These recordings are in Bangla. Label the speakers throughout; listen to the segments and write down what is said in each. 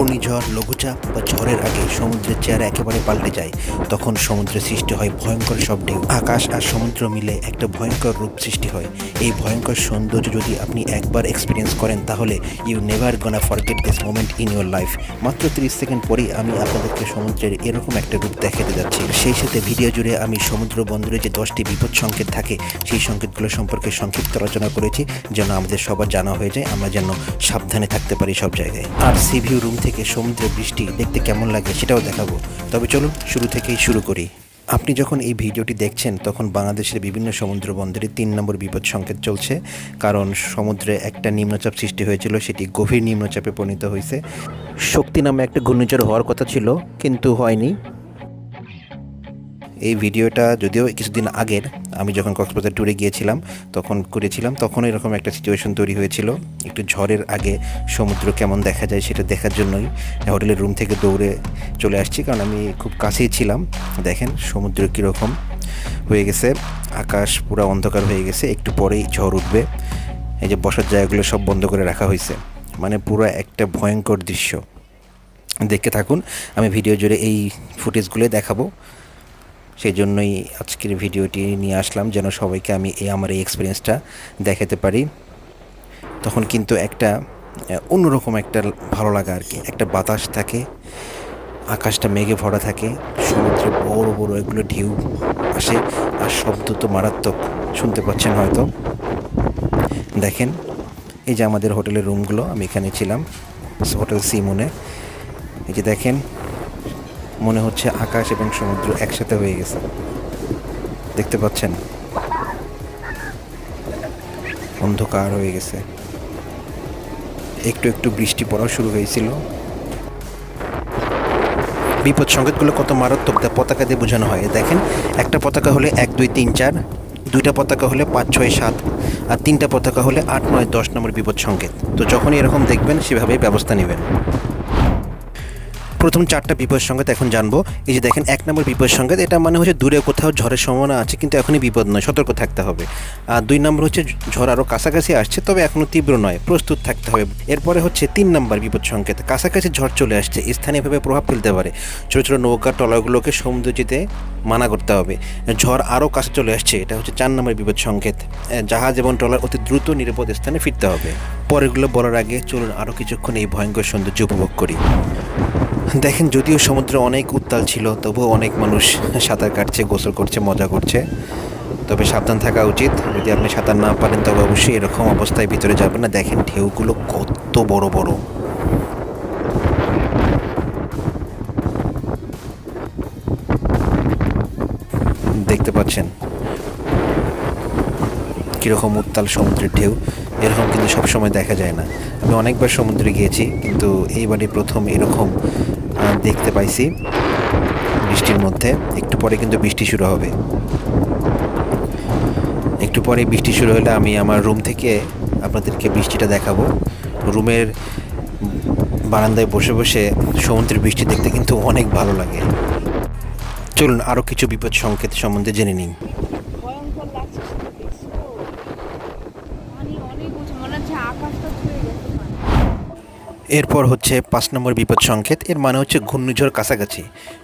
Speaker 1: ঘূর্ণিঝড় লঘুচাপ বা ঝড়ের আগে সমুদ্রের চেহারা একেবারে পাল্টে যায়, তখন সমুদ্রে সৃষ্টি হয় ভয়ঙ্কর সব ঢেউ। আকাশ আর সমুদ্র মিলে একটা ভয়ঙ্কর রূপ সৃষ্টি হয়। এই ভয়ঙ্কর সৌন্দর্য যদি আপনি একবার এক্সপিরিয়েন্স করেন, তাহলে you never gonna forget this moment in your life মাত্র তিরিশ সেকেন্ড পরেই আমি আপনাদেরকে সমুদ্রের এরকম একটা রূপ দেখাতে যাচ্ছি। সেই সাথে ভিডিও জুড়ে আমি সমুদ্র বন্দরে যে দশটি বিপদ সংকেত থাকে, সেই সংকেতগুলো সম্পর্কে সংক্ষিপ্ত আলোচনা করেছি, যেন আমাদের সবার জানা হয়ে যায়, আমরা যেন সাবধানে থাকতে পারি সব জায়গায়। আর সিভিউ রুম থেকে সমুদ্রের বৃষ্টি দেখতে কেমন লাগে সেটাও দেখাবো। তবে চলুন শুরু থেকেই শুরু করি। আপনি যখন এই ভিডিওটি দেখছেন, তখন বাংলাদেশের বিভিন্ন সমুদ্র বন্দরে তিন নম্বর বিপদ সংকেত চলছে। কারণ সমুদ্রে একটা নিম্নচাপ সৃষ্টি হয়েছিল, সেটি গভীর নিম্নচাপে পরিণত হয়েছে। শক্তি নামে একটা ঘূর্ণিঝড় হওয়ার কথা ছিল, কিন্তু হয়নি। এই ভিডিওটা যদিও কিছুদিন আগের, আমি যখন কক্সবাজার ট্যুরে গিয়েছিলাম, তখন করেছিলাম তখন এরকম একটা সিচুয়েশন তৈরি হয়েছিল। একটু ঝড়ের আগে সমুদ্র কেমন দেখা যায় সেটা দেখার জন্যই হোটেলের রুম থেকে দৌড়ে চলে আসছি, কারণ আমি খুব কাছেই ছিলাম। দেখেন, সমুদ্র কীরকম হয়ে গেছে, আকাশ পুরো অন্ধকার হয়ে গেছে, একটু পরেই ঝড় উঠবে। এই যে বসার জায়গাগুলো সব বন্ধ করে রাখা হয়েছে মানে পুরো একটা ভয়ঙ্কর দৃশ্য। দেখতে থাকুন, আমি ভিডিও জুড়ে এই ফুটেজগুলোই দেখাবো। সেই জন্যই আজকের ভিডিওটি নিয়ে আসলাম, যেন সবাইকে আমি এই আমার এই এক্সপিরিয়েন্সটা দেখাতে পারি। তখন কিন্তু একটা অন্যরকম একটা ভালো লাগা আর কি। একটা বাতাস থাকে, আকাশটা মেঘে ভরা থাকে, সমুদ্রে বড় বড় এগুলো ঢেউ আসে, আর শব্দ তো মারাত্মক, শুনতে পাচ্ছেন হয়তো। দেখেন, এই যে আমাদের হোটেলের রুমগুলো আমি এখানে ছিলাম, হোটেল সিমনে এই যে দেখেন মনে হচ্ছে আকাশ এবং সমুদ্র একসাথে হয়ে গেছে। দেখতে পাচ্ছেন? অন্ধকার হয়ে গেছে। একটু একটু বৃষ্টি পড়াও শুরু হয়েছিল। বিপদ সংকেতগুলো কত মারাত্মক, তা পতাকা দিয়ে বোঝানো হয়। দেখেন, একটা পতাকা হলে এক, দুই, তিন, চার, দুইটা পতাকা হলে পাঁচ, ছয়, সাত, আর তিনটা পতাকা হলে আট, নয়, দশ নম্বর বিপদ সংকেত। তো যখনই এরকম দেখবেন, সেভাবেই ব্যবস্থা নেবেন। প্রথম চারটা বিপদ সংকেত এখন জানব। এই যে দেখেন, এক নম্বর বিপদ সংকেত, এটা মানে হচ্ছে দূরে কোথাও ঝড়ের সম্ভাবনা আছে, কিন্তু এখনই বিপদ নয়, সতর্ক থাকতে হবে। আর দুই নম্বর হচ্ছে ঝড় আরও কাছাকাছি আসছে, তবে এখনও তীব্র নয়, প্রস্তুত থাকতে হবে। এরপরে হচ্ছে তিন নম্বর বিপদ সংকেত, কাছাকাছি ঝড় চলে আসছে, স্থানীয়ভাবে প্রভাব ফেলতে পারে। ছোটো ছোটো নৌকা, ট্রলারগুলোকে সমুদ্র যেতে মানা করতে হবে। ঝড় আরও কাছে চলে আসছে, এটা হচ্ছে চার নম্বর বিপদ সংকেত। জাহাজ এবং ট্রলার অতি দ্রুত নিরাপদ স্থানে ফিরতে হবে। পরেরগুলো বলার আগে চলুন আরও কিছুক্ষণ এই ভয়ঙ্কর সৌন্দর্য উপভোগ করি। দেখেন, যদিও সমুদ্র অনেক উত্তাল ছিল, তবুও অনেক মানুষ সাঁতার কাটছে, গোসল করছে, মজা করছে। তবে সাবধান থাকা উচিত। যদি আপনি সাঁতার না পারেন, তবে অবশ্যই এরকম অবস্থায় ভিতরে যাবেন না। দেখেন, ঢেউগুলো কত বড় বড়। দেখতে পাচ্ছেন? কীরকম উত্তাল সমুদ্রের ঢেউ। এরকম কিন্তু সবসময় দেখা যায় না। আমি অনেকবার সমুদ্রে গিয়েছি, কিন্তু এইবারই প্রথম এরকম দেখতে পাইছি বৃষ্টির মধ্যে। একটু পরে কিন্তু বৃষ্টি শুরু হবে। একটু পরে বৃষ্টি শুরু হলে আমি আমার রুম থেকে আপনাদেরকে বৃষ্টিটা দেখাবো। রুমের বারান্দায় বসে বসে সমুদ্রের বৃষ্টি দেখতে কিন্তু অনেক ভালো লাগে। চলুন আরও কিছু বিপদ সংকেত সম্বন্ধে জেনে নিই
Speaker 2: ভয়ঙ্কর লাগছে শুধু দেখছ পানি অনেক উঁচু মনে হচ্ছে আকাশটা ছুঁয়ে গেছে পানি।
Speaker 1: এরপর হচ্ছে পাঁচ নম্বর বিপদ সংকেত। এর মানে হচ্ছে ঘূর্ণিঝড় কাছাকাছি।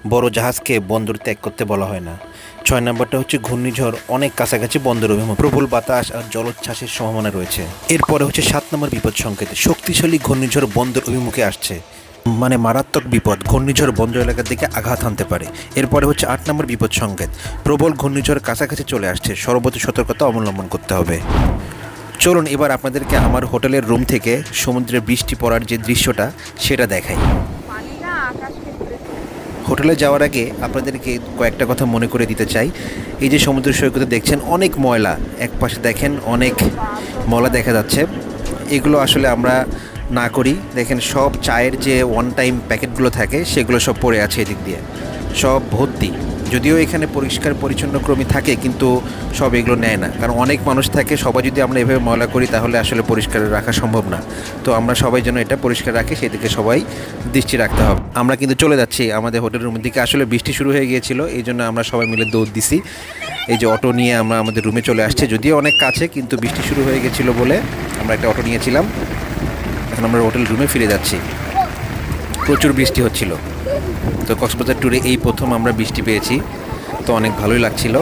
Speaker 1: বড় জাহাজকে বন্দর ত্যাগ করতে বলা হয় না। ছয় নম্বরটা হচ্ছে ঘূর্ণিঝড় অনেক কাছাকাছি বন্দর অভিমুখ। প্রবল বাতাস আর জলোচ্ছ্বাসের সম্ভাবনা রয়েছে। এরপরে হচ্ছে সাত নম্বর বিপদ সংকেত। শক্তিশালী ঘূর্ণিঝড় বন্দর অভিমুখে আসছে। মানে মারাত্মক বিপদ। ঘূর্ণিঝড় বন্দর এলাকার দিকে আঘাত আনতে পারে। এরপরে হচ্ছে আট নম্বর বিপদ সংকেত। প্রবল ঘূর্ণিঝড় কাছাকাছি চলে আসছে। সর্বোচ্চ সতর্কতা অবলম্বন করতে হবে। চলুন এবার আপনাদেরকে আমার হোটেলের রুম থেকে সমুদ্রে বৃষ্টি পড়ার যে দৃশ্যটা সেটা দেখাই। হোটেলে যাওয়ার আগে আপনাদেরকে কয়েকটা কথা মনে করে দিতে চাই। এই যে সমুদ্র সৈকতে দেখছেন অনেক ময়লা এক পাশে দেখেন অনেক ময়লা দেখা যাচ্ছে। এগুলো আসলে আমরা না করি। দেখেন সব চায়ের যে ওয়ান টাইম প্যাকেটগুলো থাকে সেগুলো সব পড়ে আছে এদিক দিয়ে। সব ভর্তি। যদিও এখানে পরিষ্কার পরিচ্ছন্ন ক্রমী থাকে, কিন্তু সব এগুলো নেয় না। কারণ অনেক মানুষ থাকে, সবাই যদি আমরা এভাবে ময়লা করি, তাহলে আসলে পরিষ্কার রাখা সম্ভব না। তো আমরা সবাই যেন এটা পরিষ্কার রাখি, সেদিকে সবাই দৃষ্টি রাখতে হবে। আমরা কিন্তু চলে যাচ্ছি আমাদের হোটেল রুমের দিকে। আসলে বৃষ্টি শুরু হয়ে গিয়েছিল, এই জন্য আমরা সবাই মিলে দৌড় দিছি। এই যে অটো নিয়ে আমরা আমাদের রুমে চলে আসছি, যদিও অনেক কাছে, কিন্তু বৃষ্টি শুরু হয়ে গেছিল বলে আমরা একটা অটো নিয়েছিলাম। এখন আমরা হোটেল রুমে ফিরে যাচ্ছি। প্রচুর বৃষ্টি হচ্ছিল। তো কক্সবাজার ট্যুরে এই প্রথম আমরা বৃষ্টি পেয়েছি, তো অনেক ভালোই লাগছিল।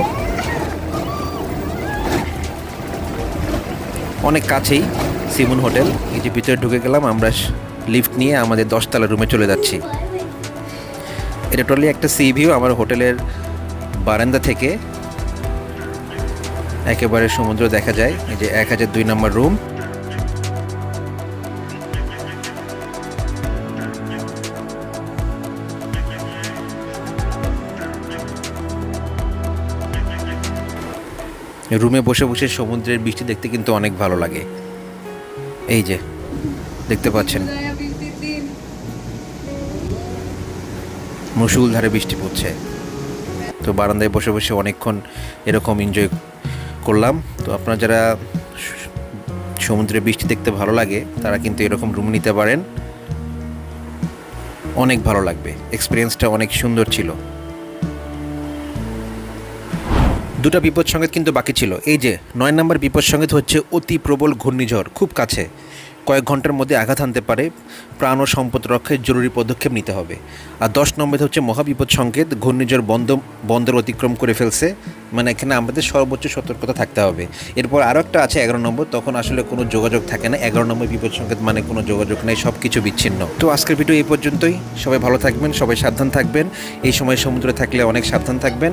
Speaker 1: অনেক কাছেই সিমুন হোটেল, এই যে ভিতরে ঢুকে গেলাম, আমরা লিফট নিয়ে আমাদের দশতলা রুমে চলে যাচ্ছি। এটা টোটালি একটা সি ভিউ আমার হোটেলের বারান্দা থেকে একেবারে সমুদ্র দেখা যায়, এই যে এক হাজার দুই নম্বর রুম রুমে বসে বসে সমুদ্রের বৃষ্টি দেখতে কিন্তু অনেক ভালো লাগে। এই যে, দেখতে পাচ্ছেন। মুসুল ধারে বৃষ্টি পড়ছে। তো বারান্দায় বসে বসে অনেকক্ষণ এরকম এনজয় করলাম। তো আপনারা যারা সমুদ্রে বৃষ্টি দেখতে ভালো লাগে, তারা কিন্তু এরকম রুম নিতে পারেন। অনেক ভালো লাগবে। এক্সপিরিয়েন্সটা অনেক সুন্দর ছিল। দুটো বিপদ সংকেত কিন্তু বাকি ছিল। এই যে, নয় নম্বর বিপদ সংকেত হচ্ছে অতি প্রবল ঘূর্ণিঝড়, খুব কাছে। কয়েক ঘণ্টার মধ্যে আঘাত আনতে পারে, প্রাণ ও সম্পদ রক্ষায় জরুরি পদক্ষেপ নিতে হবে। আর দশ নম্বর হচ্ছে মহাবিপদ সংকেত, ঘূর্ণিঝড় বন্ধ, বন্দর অতিক্রম করে ফেলছে। মানে এখানে আমাদের সর্বোচ্চ সতর্কতা থাকতে হবে। এরপর আরও একটা আছে এগারো নম্বর, তখন আসলে কোনো যোগাযোগ থাকে না। এগারো নম্বর বিপদ সংকেত মানে কোনো যোগাযোগ নেই সব কিছু বিচ্ছিন্ন। তো আজকের ভিডিও এই পর্যন্তই। সবাই ভালো থাকবেন, সবাই সাবধান থাকবেন। এই সময় সমুদ্রে থাকলে অনেক সাবধান থাকবেন।